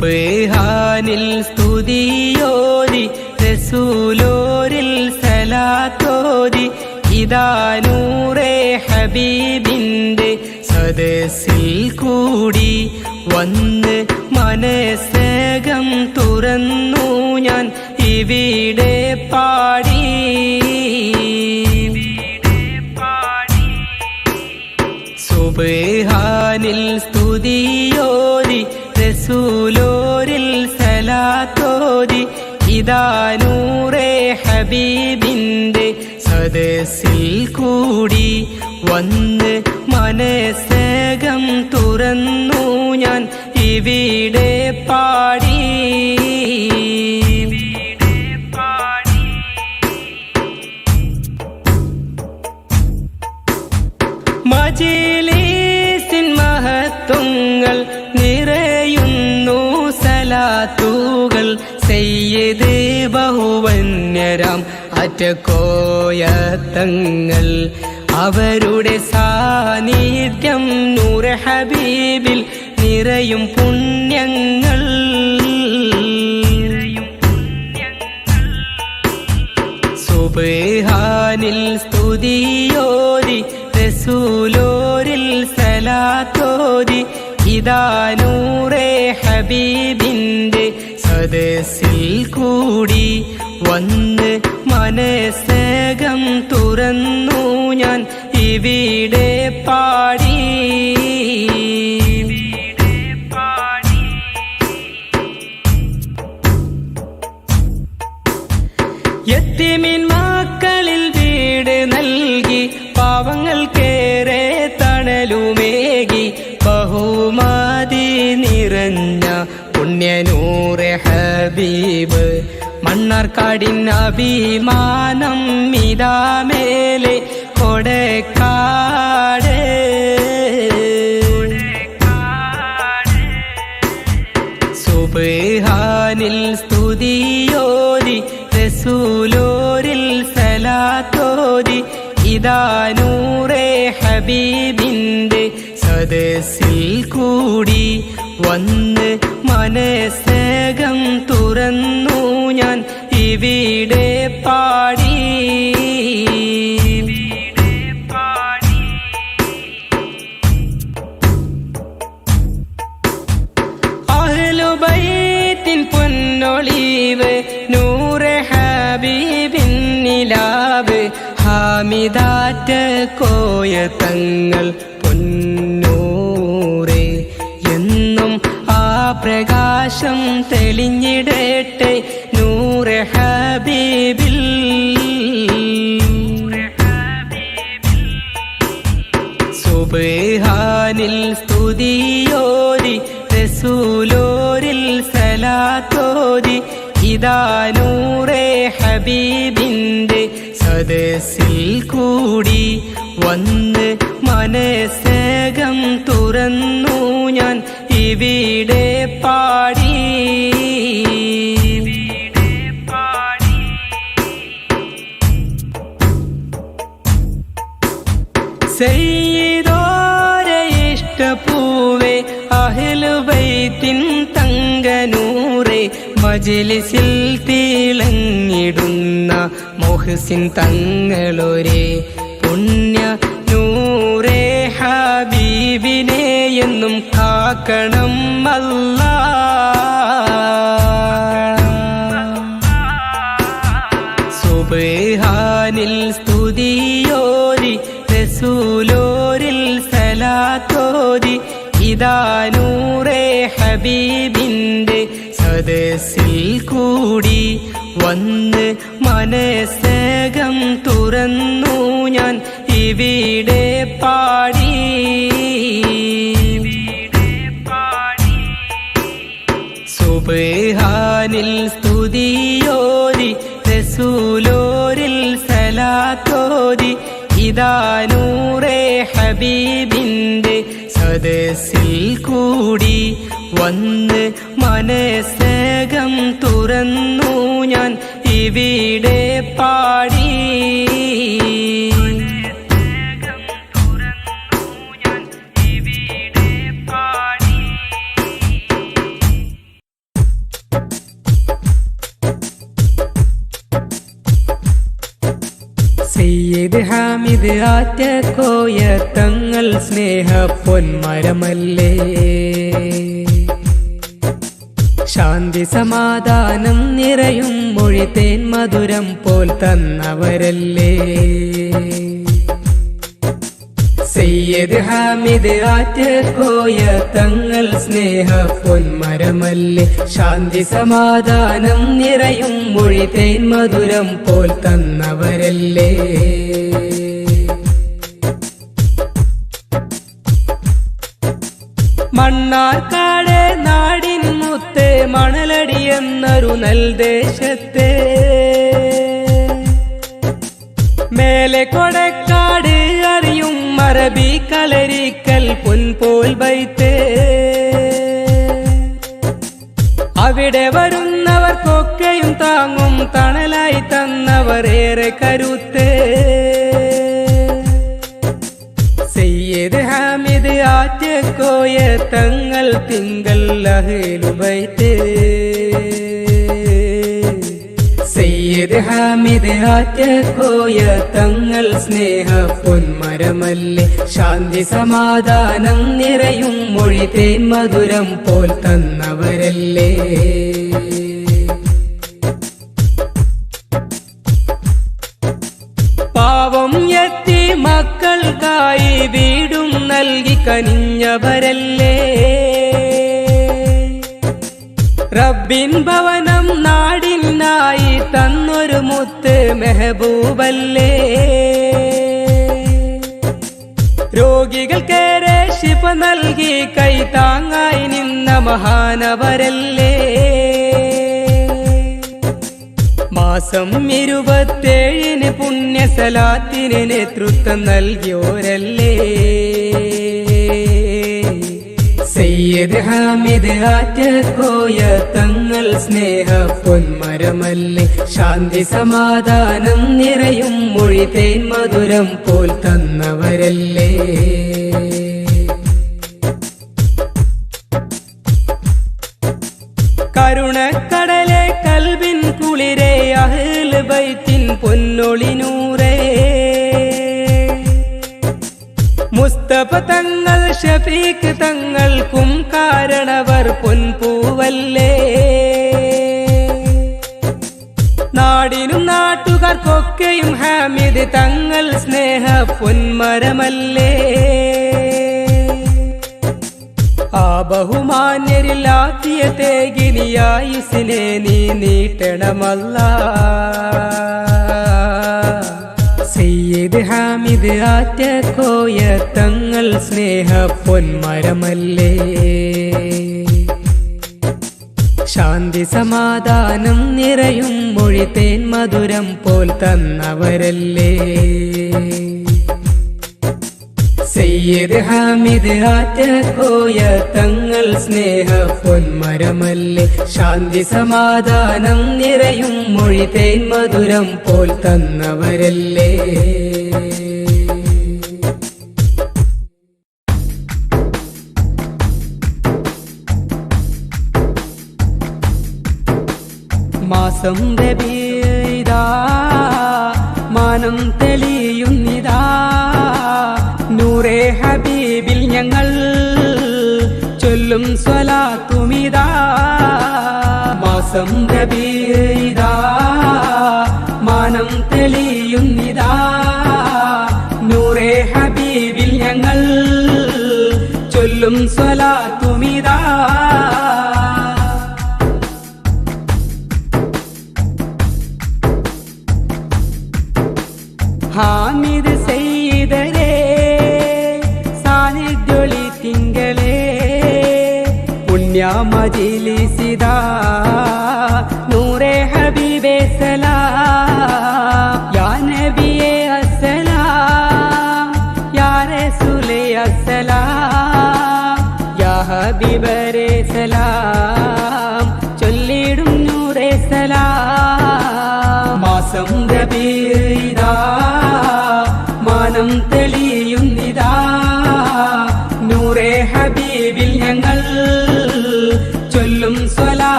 സുബഹാനിൽ സ്തുതിയോരി റസൂലോരിൽ സലാത്തോരി ഇതാനൂറെ ഹബീബിന്റെ സദസ്സിൽ കൂടി വന്ന് മനസ്സകം തുറന്നു ഞാൻ. ഇവിടെ പാടി സദസ്സിൽ കൂടി വന്ന് മനസ്സേകം തുറന്നു ഞാൻ ഇവിടെ അറ്റക്കോയത്തങ്ങൾ അവരുടെ സാന്നിധ്യം നൂറ് ഹബീബിൽ നിറയും പുണ്യങ്ങൾ. സുബേഹാനിൽ സ്തുതിയോരി റസൂലോരിൽ സലാത്തോരി ഇതാനൂറേ ഹബീബിന്റെ സദസ്സിൽ കൂടി വന്ന് മനസ്സകം തുറന്നു ഞാൻ ഇവിടെ പാടി. എത്തിമിൻ മക്കളിൽ വീട് നൽകി പാവങ്ങൾക്കേറെ തണലുമേകി ബഹുമാതി നിറഞ്ഞ പുണ്യനൂറെ ഹബീബ്. മണ്ണാർക്കാടിൻ അഭിമാനം ഇതാമേലെ കൊടക്കാട്. സുബഹാനിൽ സ്തുതിയോരി റസൂലോരിൽ സലാത്തോരി ഇതാനൂറെ ഹബീബിന്റെ സദസ്സിൽ കൂടി വന്ന് മനസ്സേകം തുറന്നു ഞാൻ ഇവിടെ പാടി. അഹ്ലുബൈത്തിൻ ഹാമിദാറ്റ കോയ തങ്ങൾ പൊന്നൂറെ പ്രകാശം തെളിഞ്ഞിടട്ടെ നൂറ് ഹബീബിൽ. സുബഹാനിൽ സ്തുതിയോരി റസൂലോരിൽ സലാത്തോരി ഇതാ നൂറേ ഹബീബിന്റെ സദസ്സിൽ കൂടി വന്ന് മനസ്സകം തുറന്നു ഞാൻ ഇവിടെ പാടി. സെയ്തോരെ ഇഷ്ടപ്പൂവേ അഹ്ലുബൈത്തിൻ തങ്കനൂറെ മജിലിസിൽ തിളങ്ങിടുന്ന മൊഹസിൻ തങ്ങളൊരേ. പുണ്യ നൂറേ ഹബീബിനെ എന്നും കാക്കണം അല്ല. സുബേഹാനിൽ സ്തുതിയോരി റസൂലോരിൽ സലാത്തോരി ഇതാനൂറേ ഹബീബിന്റെ സദസ്സിൽ കൂടി വന്ന് മനസ്സേകം തുറന്നു ഞാൻ ഇവിടെ പാടി. സുബഹാനിൽ സ്തുതിയോരി റസൂലോരിൽ സലാത്തോരി ഇതാനൂറെ ഹബീബിന്റെ സദസ്സിൽ കൂടി വന്ന് മനസ്സേകം തുറന്നു ഞാൻ ഇവിടെ പാടി. സയ്യിദ് ഹാമിദ് ആറ്റ കോയ തങ്ങൾ സ്നേഹ പൊന്മരമല്ലേ. ശാന്തി സമാധാനം നിറയും മൊഴി തേൻ മധുരം പോൽ തന്നവരല്ലേ. സയ്യദ് ഹാമിദ് ആറ്റക്കോയ തങ്ങൾ സ്നേഹ പൊന്മരമല്ലേ. ശാന്തി സമാധാനം നിറയും മൊഴി തേൻ മധുരം പോൽ തന്നവരല്ലേ. മുത്ത് മണലടി എന്നൊരു നൽദേശത്തെ. മേലെ കൊടക്കാട് അറിയും മറബി കലരിക്കൽ പൊൻപോൽ വൈത്തേ. അവിടെ വരുന്നവർക്കൊക്കെയും താങ്ങും തണലായി തന്നവർ ഏറെ കരുത്ത്. ആറ്റക്കോയ തങ്ങൾ തിങ്കൾ അഹേലുബൈത്ത് സയ്യദ് ഹാമിദ് ആറ്റക്കോയ തങ്ങൾ സ്നേഹ പൊന്മരമല്ലേ. ശാന്തി സമാധാനം നിറയും മൊഴി തേൻ മധുരം പോൽ തന്നവരല്ലേ. പാവം എത്തി മക്കൾക്കായി വീടും കനിഞ്ഞവരല്ലേ? റബ്ബിൻ ഭവനം നാടിനായി തന്നൊരു മുത്ത് മെഹബൂബല്ലേ? രോഗികൾക്കേറെ ശിപ നൽകി കൈ താങ്ങായി നിന്ന മഹാനവരല്ലേ? മാസം ഇരുപത്തേഴിന് പുണ്യസലാത്തിന് നേതൃത്വം നൽകിയോരല്ലേ ആറ്റക്കോയ തങ്ങൾ സ്നേഹ പൊന്മരമല്ലേ. ശാന്തി സമാധാനം നിറയും മൊഴി തേൻ മധുരം പോൽ തന്നവരല്ലേ. കരുണക്കടലെ കൽവിൻ കുളിരെ അഹിൽ ബൈത്തിൻ പൊന്നൊളി നൂറേ. മുസ്തഫ തങ്ങൾ ഷഫീഖ് തങ്ങൾക്കും കാരണവർ പൊൻപൂവല്ലേ? നാടിനും നാട്ടുകാർക്കൊക്കെയും ഹാമിദ് തങ്ങൾ സ്നേഹ പൊന്മരമല്ലേ? ആ ബഹുമാന്യരിലാത്തിയ തേകിനിയായുസിനെ നീ നീട്ടണമല്ല. ഹാമിദ് ആറ്റക്കോയ തങ്ങൾ സ്നേഹ പൊന്മരമല്ലേ? ശാന്തി സമാധാനം നിറയും മൊഴി തേൻ മധുരം പോൽ തന്നവരല്ലേ? സയ്യിദ് ഹാമിദ് ആറ്റക്കോയ തങ്ങൾ സ്നേഹ പൊന്മരമല്ലേ? ശാന്തി സമാധാനം നിറയും മൊഴി തേൻ മധുരം പോൽ തന്നവരല്ലേ? മാസം രബീതാ മാനം തെളിയുന്നിതാ. നൂറേ ഹബീബിൽ ഞങ്ങൾ ചൊല്ലും സ്വലാത്തുമിതാ. മാസം രബീതാ മാനം തെളിയുന്നിതാ. നൂറേ ഹബീബിൽ ഞങ്ങൾ ചൊല്ലും സ്വലാത്തുമിതാ असला या हबीबरे सला.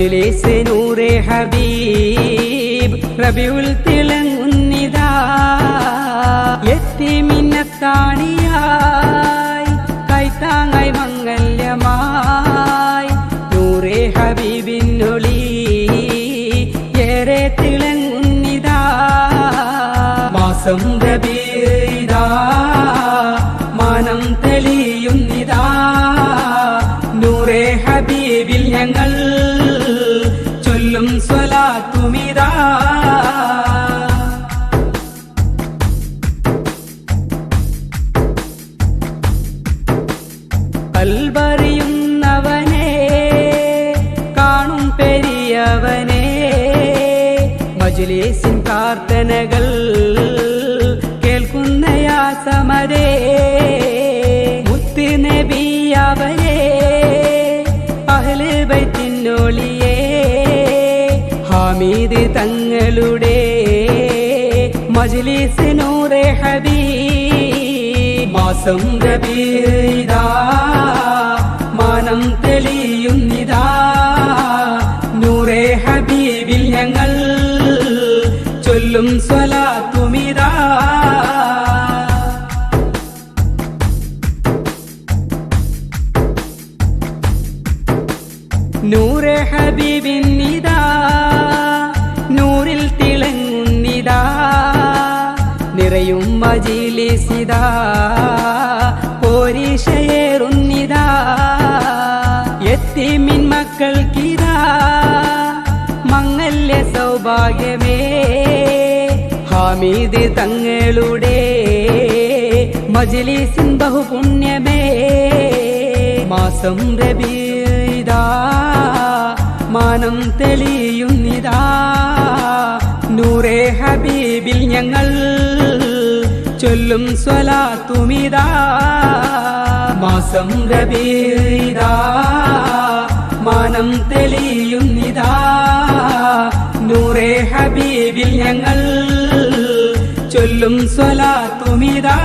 മജുലേസ് നൂറേ ഹബീബ് റബിയുൽ തിളങ്ങുന്നിതാ. എത്തിമിന്നത്താണിയായി കൈത്താങ്ങായി മംഗല്യമായി. നൂറെ ഹബീബിനൊളി ഏറെ തിളങ്ങുന്നിതാ. മാസം രബീതാ മജുലേസിൻ പ്രാർത്ഥനകൾ കേൾക്കുന്നയാ സമരേ മുത്ത് നബിയവരെ അഹ്ല് ബൈത്തിനൊളിയേ ഹാമീദ് തങ്ങളുടെ മജ്ലിസ് നൂറെ ഹബീ മാസം രബീദാ മാനം തെളിയുന്നിതാ. നൂറെ ഹബീബിൽ ഞങ്ങൾ ചൊല്ലും സ്വലാത്തുമിതാ. നൂറെ ഹബീബിന്നിതാ നൂറിൽ തിളങ്ങുന്നിതാ. നിറയും മജിലിസിതാ പോരീഷയേറുന്നിതാ എത്തിമിൻ മക്കൾക്കിതാ മങ്ങല്യ സൗഭാഗ്യമേ. ഹാമീദ് തങ്ങളുടെ മജ്ലിസിൻ ബഹുപുണ്യമേ. മാസം രബീദാ മാനം തെളിയുന്നിതാ. നൂറേ ഹബീബിൽ ഞങ്ങൾ ചൊല്ലും സ്വലാത്തുമിതാ. മാസം രബീദാ മാനം തെളിയുന്നിതാ. നൂറേ ഹബീബിൽ ഞങ്ങൾ ചൊല്ലും സ്വലാത്തുമിതാ